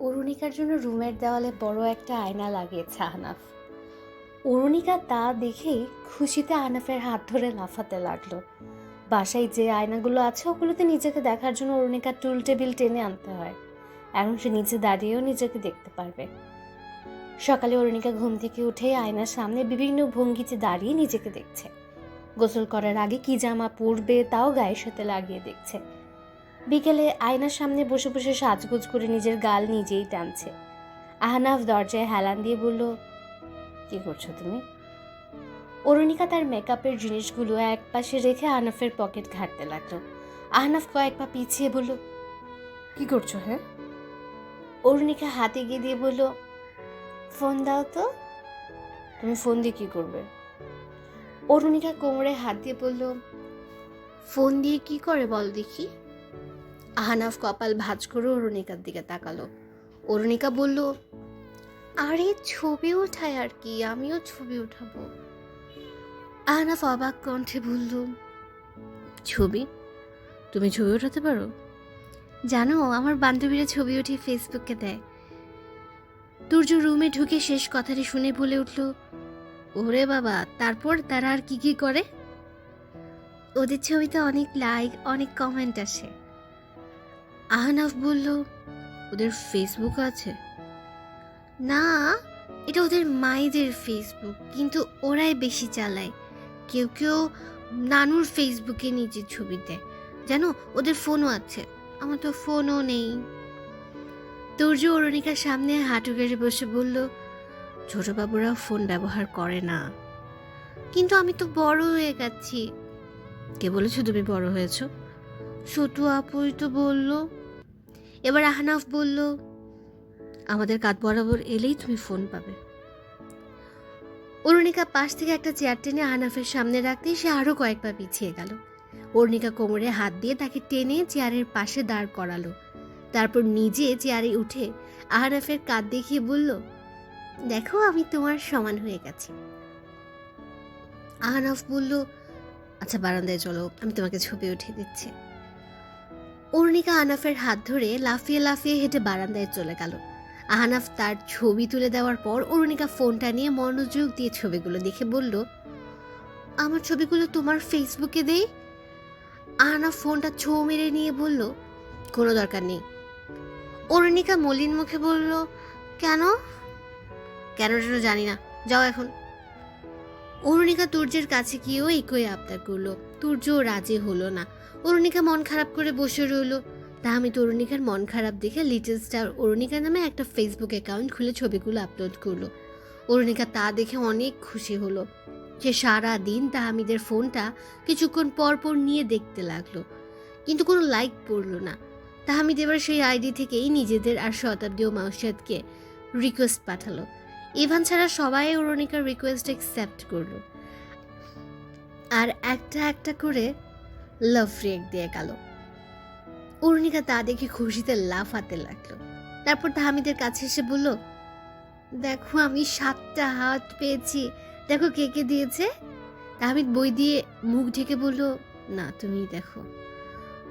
অরুণিকার জন্য রুমের দেওয়ালে বড় একটা আয়না লাগিয়েছে আহনাফ অরুণিকা তা দেখেই খুশিতে আনাফের হাত ধরে লাফাতে লাগল। বাসায় যে আয়নাগুলো আছে, ওগুলোতে নিজেকে দেখার জন্য অরুণিকা টুল টেবিল টেনে আনতে হয়। এখন সে নিচে দাঁড়িয়েও নিজেকে দেখতে পারবে। সকালে অরুণিকা ঘুম থেকে উঠে আয়নার সামনে বিভিন্ন ভঙ্গিতে দাঁড়িয়ে নিজেকে দেখছে। গোসল করার আগে কি জামা পরবে তাও গায়ের সাথে লাগিয়ে দেখছে। বিকেলে আয়নার সামনে বসে বসে সাজগোজ করে নিজের গাল নিজেই টানছে। আহনাফ দরজায় হেলান দিয়ে বলল, কি করছ তুমি? অরুণিকা তার মেকআপের জিনিসগুলো এক পাশে রেখে আহনাফের পকেট ঘাটতে লাগল। আহনাফ কয়েক পা পিছিয়ে বলল, কি করছ হ্যাঁ? অরুণিকা হাতে গিয়ে দিয়ে বলল, ফোন দাও তো। তুমি ফোন দিয়ে কি করবে? অরুণিকা কোমরে হাত দিয়ে বলল, ফোন দিয়ে কি করে বল দেখি? আহনাফ কপাল ভাঁজ করে অরুণিকার দিকে তাকালো। অরুণিকা বলল, আরে, ছবি ওঠায় আর কি, আমিও ছবি উঠাবো। আহনাফ অবাক কণ্ঠে বলল, ছবি? তুমি ছবি ওঠাতে পারো? জানো, আমার বান্ধবীরা ছবি উঠিয়ে ফেসবুকে দেয়। তুর্য রুমে ঢুকে শেষ কথাটি শুনে বলে উঠল, ওরে বাবা, তারপর তারা আর কি কি করে? ওদের ছবিতে অনেক লাইক অনেক কমেন্ট আসে। আহনাফ বলল, ওদের ফেসবুক আছে? না, এটা ওদের মায়েদের ফেসবুক কিন্তু ওরাই বেশি চালায়। কেউ কেউ নানুর ফেসবুকে নিজের ছবি দেয়। জানো, ওদের ফোনও আছে। আমার তো ফোনও নেই। তুর্য অরুণিকার সামনে হাঁটু গেড়ে বসে বলল ছোট বাবুরা ফোন ব্যবহার করে না। কিন্তু আমি তো বড় হয়ে গেছি। কে বলেছ তুমি বড় হয়েছো? ছোট আপুই তো বলল। এবার আহনাফ বলল, আমাদের কাত বরাবর এলেই তুমি ফোন পাবে। অরুণিকা পাশ থেকে একটা চেয়ার টেনে আহনাফের সামনে রাখতেই সে আরও কয়েক পা পিছিয়ে গেল। অরুণিকা কোমরে হাত দিয়ে তাকে টেনে চেয়ারের পাশে দাঁড় করালো। তারপর নিজে চেয়ারে উঠে আহনাফের কাঁধ দেখিয়ে বলল, দেখো, আমি তোমার সমান হয়ে গেছি। আহনাফ বলল আচ্ছা বারান্দায় চলো, আমি তোমাকে ছবি উঠিয়ে দিচ্ছি। অরুণিকা আহনাফের হাত ধরে লাফিয়ে লাফিয়ে হেঁটে বারান্দায় চলে গেল। আহনাফ তার ছবি তুলে দেওয়ার পর অরুণিকা ফোনটা নিয়ে মনোযোগ দিয়ে ছবিগুলো দেখে বলল, আমার ছবিগুলো তোমার ফেসবুকে দেই? আহনাফ ফোনটা ছো মেরে নিয়ে বলল, কোনো দরকার নেই। অরুণিকা মলিন মুখে বলল, কেন? কেন যেন জানি না। যাও এখন। অরুণিকা তুর্যের কাছে গিয়েও একই আবদার করল। তুর্য রাজি হলো না। অরুণিকা মন খারাপ করে বসে রইল। তাহমিদ অরুণিকার মন খারাপ দেখে লিটল স্টার অরুণিকা নামে একটা ফেসবুক অ্যাকাউন্ট খুলে ছবিগুলো আপলোড করল। অরুণিকা তা দেখে অনেক খুশি হলো। সে সারা দিন তাহামিদের ফোনটা কিছুক্ষণ পর পর নিয়ে দেখতে লাগল। কিন্তু কোনো লাইক পড়ল না। তাহামিদ এবার সেই আইডি থেকেই নিজেদের আর শতাব্দী ও মাউসাদকে রিকোয়েস্ট পাঠালো। ইভান ছাড়া সবাই অরুণিকার রিকোয়েস্ট অ্যাকসেপ্ট করল। আর একটা একটা করে লাভ রিয়েক্ট দিয়ে গেল। অরুণিকা তা দেখে খুশিতে লাফাতে লাগল। তারপর তাহামিদের কাছে এসে বলল, দেখো, আমি সাতটা হাত পেয়েছি। দেখো কে কে দিয়েছে? তাহামিদ বই দিয়ে মুখ ঢেকে বলল, না তুমি দেখো।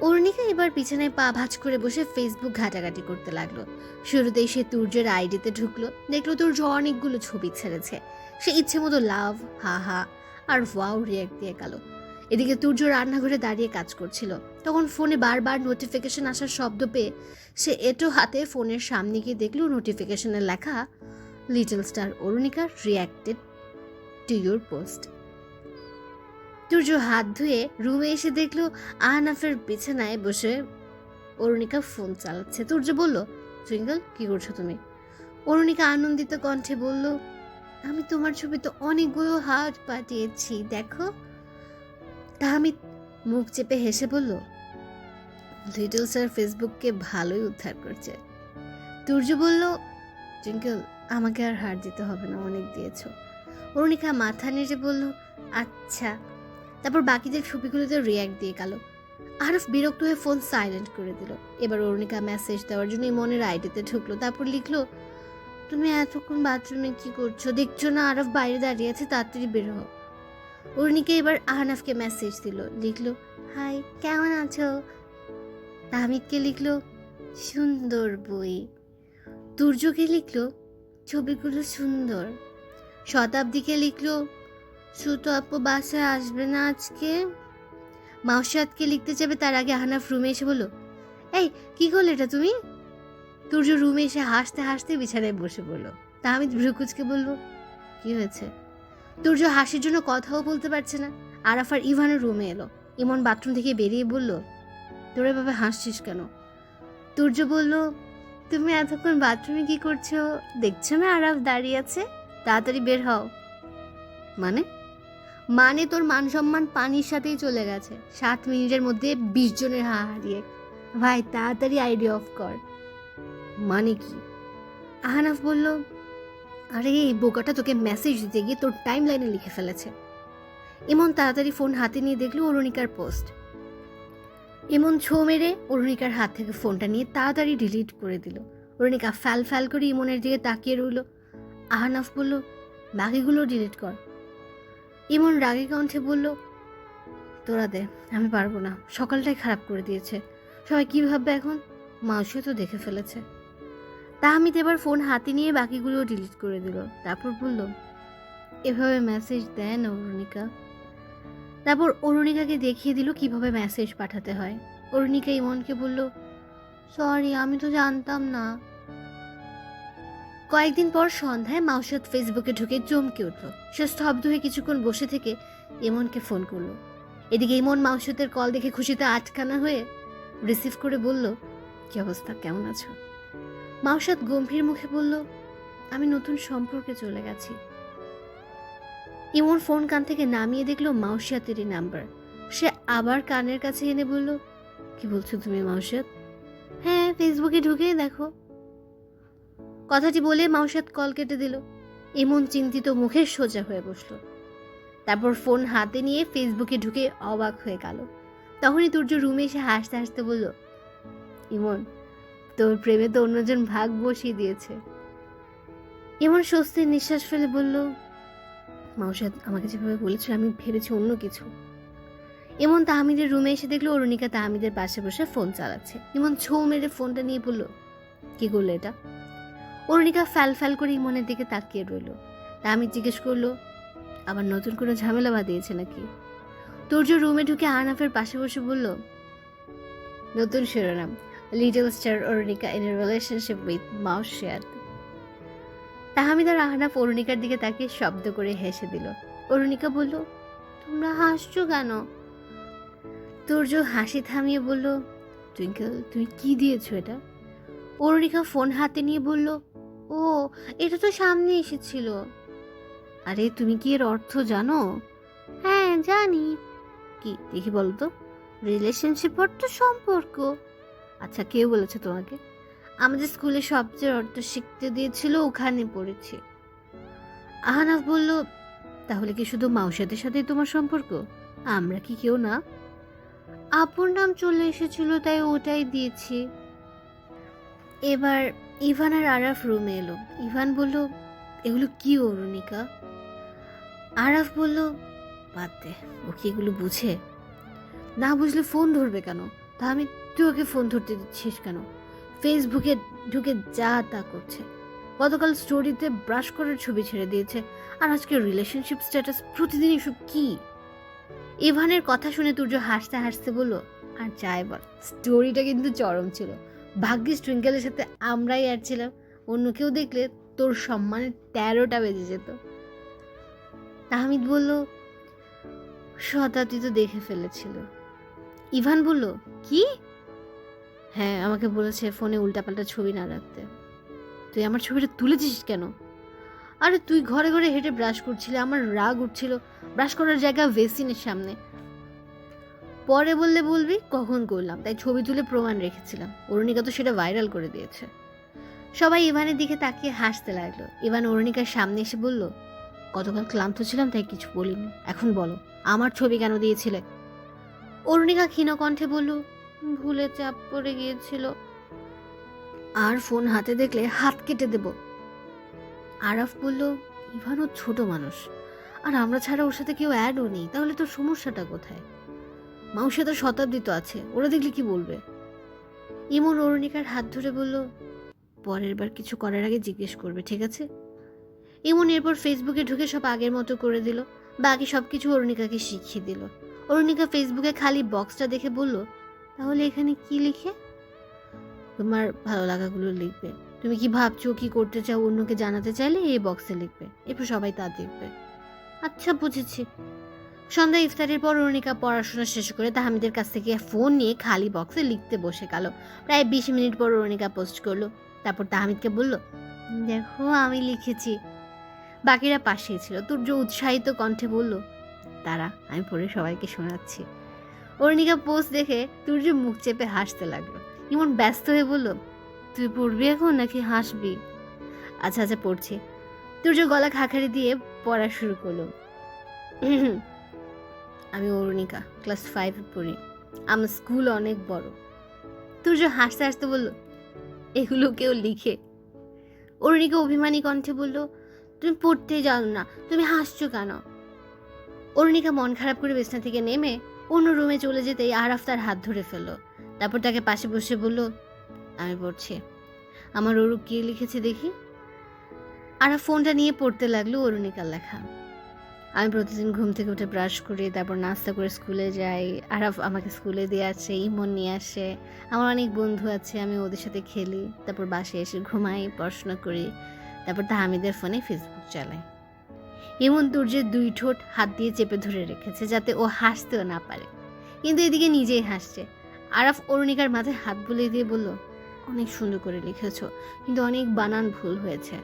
অরুণিকা এবার বিছানায় পা ভাঁজ করে বসে ফেসবুক ঘাটাঘাটি করতে লাগল। শুরুতেই সে তুর্যের আইডিতে ঢুকলো। দেখল তুর্য অনেকগুলো ছবি ছেড়েছে। সে ইচ্ছে মতো লাভ হা হা আর ওয়াও রিয়াক্ট দিয়ে গেল। এদিকে তুর্য রান্নাঘরে দাঁড়িয়ে কাজ করছিল। তখন ফোনে বারবার নোটিফিকেশন আসার শব্দ পেয়ে সে এটো হাতে ফোনের সামনে গিয়ে দেখল নোটিফিকেশনের লেখা little star Arunika reacted to your post Turya হাত ধুয়ে রুমে এসে দেখল আহনাফের বিছানায় বসে অরুণিকা ফোন চালাচ্ছে। তুর্য বলল টুইঙ্কল কি করছ তুমি? অরুণিকা আনন্দিত কণ্ঠে বলল, আমি তোমার ছবিতে অনেকগুলো হার্ট পাঠিয়েছি, দেখো। তাহামিদ মুখ চেপে হেসে বলল লিটল স্যার ফেসবুককে ভালোই উদ্ধার করছে। তুর্য বলল টুইঙ্কল আমাকে আর হার দিতে হবে না, অনেক দিয়েছ। অরুণিকা মাথা নেড়ে বলল আচ্ছা। তারপর বাকিদের ছবিগুলোতে রিয়াক্ট দিয়ে গেল। আরফ বিরক্ত হয়ে ফোন সাইলেন্ট করে দিল। এবার অরুণিকা মেসেজ দেওয়ার জন্য মনের আইডিতে ঢুকলো। তারপর লিখলো, তুমি এতক্ষণ বাথরুমে কি করছ? দেখছ না আরফ বাইরে দাঁড়িয়ে আছে, তাড়াতাড়ি বের হও। অরুণিকা এবার আহনাফকে মেসেজ দিল, লিখলো, হাই, কেমন আছো? তাহমিদকে লিখলো, সুন্দর বই। দুর্যোগে লিখলো, ছবিগুলো সুন্দর। শতাব্দীকে লিখলো সুতো আপু বাসায় আসবে না আজকে? মাউসাদকে লিখতে যাবে, তার আগে আহনাফ রুমে এসে বলল, এই, কি করলে এটা তুমি? তুর্য রুমে এসে হাসতে হাসতে বিছানায় বসে পড়ল। তা আমি ভ্রুকুচকে বলব কি হয়েছে? তুর্য হাসির জন্য কথাও বলতে পারছে না। আরাফার ইভানের রুমে এলো। ইমন বাথরুম থেকে বেরিয়ে বলল, তোর এভাবে হাসছিস কেন? তুর্য বলল, তুমি এতক্ষণ বাথরুমে কি করছ? দেখছ না আরাফ দাঁড়িয়ে আছে? তাড়াতাড়ি বের হও। মানে? মানে তোর মান সম্মান পানির সাথেই চলে গেছে। সাত মিনিটের মধ্যে বিশ জনের হা হারিয়ে ভাই, তাড়াতাড়ি আইডিয়া অফ কর। মানে কি? আহানাফ বলল আরে, এই বোকাটা তোকে মেসেজ দিতে গিয়ে তোর টাইম লাইনে লিখে ফেলেছে। এমন তাড়াতাড়ি ফোন হাতে নিয়ে দেখল অরুণিকার পোস্ট এমন ছো মেরে অরুণিকার হাত থেকে ফোনটা নিয়ে তাড়াতাড়ি ডিলিট করে দিল। অরুণিকা ফ্যাল ফ্যাল করে ইমনের দিকে তাকিয়ে রইল। আহানাফ বলল, বাকিগুলো ডিলিট কর। ইমন রাগে কণ্ঠে বলল, তোরা দে, আমি পারব না। সকালটাই খারাপ করে দিয়েছে। সবাই কী ভাববে এখন? মাউসিও তো দেখে ফেলেছে। তাহমিদ এবার ফোন হাতে নিয়ে বাকিগুলো ডিলিট করে দিল। তারপর বলল, এভাবে মেসেজ দেন অরুণিকা? তারপর অরুণিকাকে দেখিয়ে দিল কীভাবে মেসেজ পাঠাতে হয়। অরুণিকা ইমনকে বলল সরি আমি তো জানতাম না। কয়েকদিন পর সন্ধ্যায় মাউসাদ ফেসবুকে ঢুকে চমকে উঠল। সে স্তব্ধ হয়ে কিছুক্ষণ বসে থেকে ইমনকে ফোন করল। এদিকে ইমন মাউসাদের কল দেখে খুশিতে আটকানা হয়ে রিসিভ করে বলল, কি অবস্থা? কেমন আছো? মাউসাদ গম্ভীর মুখে বলল, আমি নতুন সম্পর্কে চলে গেছি। ইমন ফোন কান থেকে নামিয়ে দেখল মাউসিয়াতেরই নাম্বার। সে আবার কানের কাছে এনে বলল, কি বলছো তুমি মাউসিয়াত হ্যাঁ ফেসবুকে ঢুকেই দেখো। কথাটি বলে মাউসাদ কল কেটে দিল। ইমন চিন্তিত মুখে সোজা হয়ে বসল। তারপর ফোন হাতে নিয়ে ফেসবুকে ঢুকে অবাক হয়ে গেল। তখনই তুর্য রুমে এসে হাসতে হাসতে বলল, ইমন তোর প্রেমে তো অন্যজন ভাগ বসিয়ে দিয়েছে। এমন স্বস্তির নিঃশ্বাস ফেলে বলল, মাউসাদ, আমাকে যেভাবে বলেছিল, আমি ভেবেছি অন্য কিছু। এমন তাহমিদের রুমে এসে দেখল অরুণিকা তাহমিদের পাশে বসে ফোন চালাচ্ছে। ইমন ছৌ মেরে ফোনটা নিয়ে বলল, কি করল এটা? অরুণিকা ফ্যাল ফ্যাল করে ইমনের দিকে তাকিয়ে রইল। তাহমিদ জিজ্ঞেস করল, আবার নতুন কোনো ঝামেলা বাঁধিয়েছে নাকি? তুর্য রুমে ঢুকে আহনাফের পাশে বসে বলল, নতুন শিরোনাম। Little star Arunika in relationship with মাউশিয়াদ Tahmid আর আহনাফ অরুণিকার দিকে তাকিয়ে শব্দ করে হেসে দিল। অরুণিকা বলল, তোমরা হাসছো কেন? তুর্য হাসি থামিয়ে বলল টুইঙ্কেল তুমি কি দিয়েছ এটা? অরুণিকা ফোন হাতে নিয়ে বলল, ও, এটা তো সামনে এসেছিল। আরে, তুমি কি এর অর্থ জানো? হ্যাঁ জানি। কি, দেখি বলো তো রিলেশনশিপ অর্থ সম্পর্ক। আচ্ছা কে বলেছে তোমাকে? আমাদের স্কুলে সবচেয়ে অর্থ শিখতে দিয়েছিল ওখানে পড়েছি। আহানাফ বলল, তাহলে কি শুধু মাউসাদের সাথেই তোমার সম্পর্ক? আমরা কি কেউ না? আপন নাম চলে এসেছিল, তাই ওটাই দিয়েছি। এবার ইভান আর আরাফ রুমে এলো। ইভান বলল, এগুলো কি অরুণিকা? আরাফ বলল, বাদ দে ও কি এগুলো বুঝে? না বুঝলে ফোন ধরবে কেন? তা আমি তুই ওকে ফোন ধরতে দিচ্ছিস কেন? ফেসবুকে ঢুকে যা তা করছে। গতকাল স্টোরিতে ব্রাশ করার ছবি ছেড়ে দিয়েছে। আর আজকে রিলেশনশিপ স্ট্যাটাস প্রতিদিন এসব কি? ইভানের কথা শুনে তুর্য হাসতে হাসতে বলল, আর যাই বল স্টোরিটা কিন্তু চরম ছিল। ভাগ্যিস টুইঙ্কেলের সাথে আমরাই আর ছিলাম। অন্য কেউ দেখলে তোর সম্মানের তেরোটা বেজে যেত। তাহমিদ বলল শতাব্দী তো দেখে ফেলেছিল। ইভান বলল, কি? হ্যাঁ আমাকে বলেছে ফোনে উল্টাপাল্টা ছবি না রাখতে। তুই আমার ছবিটা তুলেছিস কেন? আরে তুই ঘরে ঘরে হেঁটে ব্রাশ করছিলি, আমার রাগ উঠছিল। ব্রাশ করার জায়গা ভেসিনের সামনে। পরে বললে বলবি, কখন করলাম? তাই ছবি তুলে প্রমাণ রেখেছিলাম। অরুণিকা তো সেটা ভাইরাল করে দিয়েছে। সবাই ইভানের দিকে তাকিয়ে হাসতে লাগল। ইভান অরুণিকার সামনে এসে বলল, গতকাল ক্লান্ত ছিলাম, তাই কিছু বলিনি। এখন বলো, আমার ছবি কেন দিয়েছিলে? অরুণিকা ক্ষীণ কণ্ঠে বলল ভুলে চাপ পড়ে গিয়েছিল। আর ফোন হাতে দেখলে হাত কেটে দেব। আরাফ বলল ইভানও ছোট মানুষ। আর আমরা ছাড়া ওর সাথে কেউ অ্যাডও নেই। তাহলে তোর সমস্যাটা কোথায়? মাউসে তো শতাব্দী তো আছে। ওরা দেখলে কি বলবে? ইমন অরুণিকার হাত ধরে বলল, পরের বার কিছু করার আগে জিজ্ঞেস করবে, ঠিক আছে? ইমন এরপর ফেসবুকে ঢুকে সব আগের মতো করে দিল। বাকি সব কিছু অরুণিকাকে শিখিয়ে দিল। অরুণিকা ফেসবুকে খালি বক্সটা দেখে বলল তাহলে এখানে কি লিখে? তোমার ভালো লাগাগুলো লিখবে। তুমি কি ভাবছ কি করতে চাও অন্যকে জানাতে চাইলে এই বক্সে লিখবে। এরপর সবাই তা দেখবে। আচ্ছা বুঝেছি। সন্ধ্যা ইফতারের পর অরুণিকা পড়াশোনা শেষ করে তাহমিদের কাছ থেকে ফোন নিয়ে খালি বক্সে লিখতে বসে গেল। প্রায় বিশ মিনিট পর অরুণিকা পোস্ট করল। তারপর তাহমিদকে বলল, দেখো, আমি লিখেছি। বাকিরা পাশেই ছিল। তুর্য উৎসাহিত কণ্ঠে বলল তারা আমি পড়ে সবাইকে শোনাচ্ছি। অরুণিকা পোস্ট দেখে তুর্য মুখ চেপে হাসতে লাগল। ইমন ব্যস্ত হয়ে বলল, তুই পড়বি এখন নাকি হাসবি? আচ্ছা আচ্ছা পড়ছি। তুর্য গলা খাখারি দিয়ে পড়া শুরু করল। আমি অরুণিকা ক্লাস ফাইভে পড়ি। আমার স্কুল অনেক বড়। তুর্য হাসতে হাসতে বলল, এগুলো কেউ লিখে? অরুণিকা অভিমানী কণ্ঠে বলল, তুমি পড়তে জানো না, তুমি হাসছো কেন? অরুণিকা মন খারাপ করে বিছনা থেকে নেমে অন্য রুমে চলে যেতেই আরাফ তার হাত ধরে ফেলল। তারপর তাকে পাশে বসে বলল, আমি পড়ছি। আমার অরু কি লিখেছে দেখি? আরাফ ফোনটা নিয়ে পড়তে লাগল অরুণিকার লেখা। আমি প্রতিদিন ঘুম থেকে উঠে ব্রাশ করি, তারপর নাস্তা করে স্কুলে যাই। আরাফ আমাকে স্কুলে দিয়ে আসে, ইমন নিয়ে আসে। আমার অনেক বন্ধু আছে, আমি ওদের সাথে খেলি। তারপর বাসে এসে ঘুমাই, পড়াশোনা করি। তারপর তাহামিদের ফোনে ফেসবুক চালাই। ইমন তুর্যের দুই ঠোঁট হাত দিয়ে চেপে ধরে রেখেছে যাতে ও হাসতেও না পারে। কিন্তু এদিকে নিজেই হাসছে। আরাফ অরুণিকার মাথায় হাত বুলিয়ে দিয়ে বলল, অনেক সুন্দর করে লিখেছ, কিন্তু অনেক বানান ভুল হয়েছে।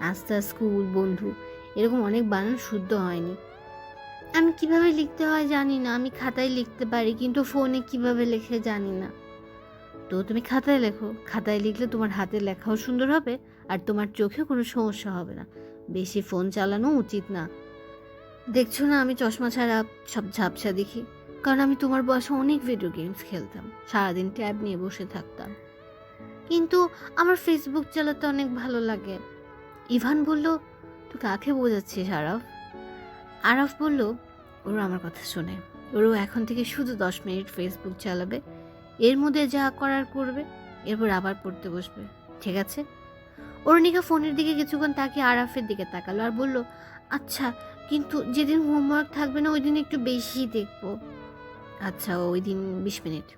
নাস্তা, স্কুল, বন্ধু, এরকম অনেক বানান শুদ্ধ হয়নি। আমি কীভাবে লিখতে হয় জানি না, আমি খাতায় লিখতে পারি, কিন্তু ফোনে কীভাবে লেখে জানি না। তো তুমি খাতায় লেখো, খাতায় লিখলে তোমার হাতে লেখাও সুন্দর হবে আর তোমার চোখে কোনো সমস্যা হবে না। বেশি ফোন চালানো উচিত না। দেখছ না, আমি চশমা ছাড়া সব ঝাপসা দেখি। কারণ আমি তোমার বয়সে অনেক ভিডিও গেমস খেলতাম। সারাদিন ট্যাব নিয়ে বসে থাকতাম। কিন্তু আমার ফেসবুক চালাতে অনেক ভালো লাগে। ইভান বলল, তুই কাকে বোঝাচ্ছিস, আরাফ? আরাফ বলল ওর আমার কথা শোনে। ওরও এখন থেকে শুধু দশ মিনিট ফেসবুক চালাবে। এর মধ্যে যা করার করবে, এরপর আবার পড়তে বসবে। ঠিক আছে? অরুণিকা ফোনের দিকে কিছুক্ষণ তাকিয়ে আরাফের দিকে তাকালো আর বলল আচ্ছা কিন্তু যেদিন হোমওয়ার্ক থাকবে না, ওই দিন একটু বেশি দেখব। আচ্ছা ওই দিন বিশ মিনিট।